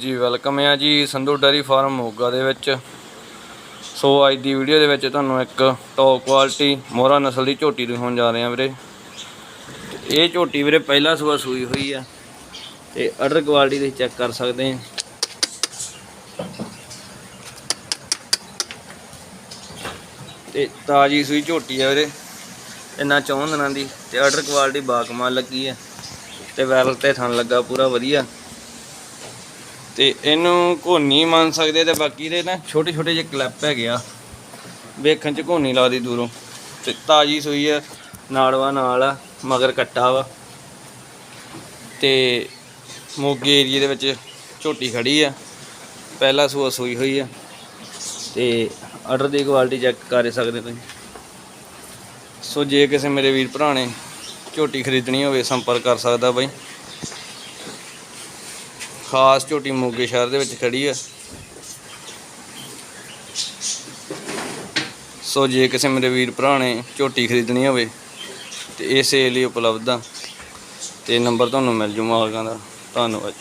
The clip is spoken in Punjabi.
ਜੀ ਵੈਲਕਮ ਆ ਜੀ, ਸੰਧੂ ਡੈਰੀ ਫਾਰਮ ਮੋਗਾ ਦੇ ਵਿੱਚ। ਸੋ, ਅੱਜ ਦੀ ਵੀਡੀਓ ਦੇ ਵਿੱਚ ਤੁਹਾਨੂੰ ਇੱਕ ਟੌਪ ਕੁਆਲਿਟੀ ਮੋਹਰਾ ਨਸਲ ਦੀ ਝੋਟੀ ਦਿਖਾਉਣ ਜਾ ਰਹੇ ਹਾਂ ਵੀਰੇ। ਇਹ ਝੋਟੀ ਵੀਰੇ ਪਹਿਲਾ ਸੂਆ ਸੂਈ ਹੋਈ ਆ। ਤੇ ਅਡਰ ਕੁਆਲਿਟੀ ਤੁਸੀਂ ਚੈੱਕ ਕਰ ਸਕਦੇ ਆ। ਤੇ ਤਾਜੀ ਸੂਈ ਝੋਟੀ ਆ ਵੀਰੇ। ਇੰਨਾ ਚੌਂ ਦਿਨਾਂ ਦੀ ਤੇ ਅਡਰ ਕੁਆਲਿਟੀ ਬਾਕਮਾਲ ਲੱਗੀ ਆ। ਤੇ ਵੈਲ ਤੇ ਥਣ ਲੱਗਾ ਪੂਰਾ ਵਧੀਆ। ਤੇ ਇਹਨੂੰ ਘੋਨੀ ਮੰਨ ਸਕਦੇ ਤੇ ਬਾਕੀ ਦੇ ਨਾ ਛੋਟੇ ਛੋਟੇ ਜਿਹੇ ਕਲੈਪ ਹੈਗੇ ਆ। ਵੇਖਣ ਚ ਘੋਨੀ ਲੱਗਦੀ ਦੂਰੋਂ। ਤੇ ਤਾਜੀ ਸੂਈ ਆ, ਨਾੜਵਾ ਨਾਲ ਆ, ਮਗਰ ਕੱਟਾ ਵਾ। ਤੇ ਮੋਗੇ ਏਰੀਏ ਦੇ ਵਿੱਚ ਝੋਟੀ ਖੜੀ ਆ। ਪਹਿਲਾ ਸੂਆ ਸੂਈ ਹੋਈ ਆ। ਤੇ ਆਰਡਰ ਦੀ ਕੁਆਲਿਟੀ ਚੈੱਕ ਕਰ ਸਕਦੇ ਤੁਸੀਂ। ਸੋ ਜੇ ਕਿਸੇ ਮੇਰੇ ਵੀਰ ਭਰਾ ਨੇ ਝੋਟੀ ਖਰੀਦਣੀ ਹੋਵੇ, ਸੰਪਰਕ ਕਰ ਸਕਦਾ ਬਾਈ। ਖਾਸ ਝੋਟੀ ਮੋਗੇ ਸ਼ਹਿਰ ਦੇ ਵਿੱਚ ਖੜੀ ਆ। ਸੋ ਜੇ ਕਿਸੇ ਮੇਰੇ ਵੀਰ ਭਰਾ ਨੇ ਝੋਟੀ ਖਰੀਦਣੀ ਹੋਵੇ, ਤੇ ਇਸੇ ਲਈ ਉਪਲਬਧ ਆ। ਤੇ ਨੰਬਰ ਤੁਹਾਨੂੰ ਮਿਲ ਜੂ ਮਾਲਕਾਂ ਦਾ। ਧੰਨਵਾਦ।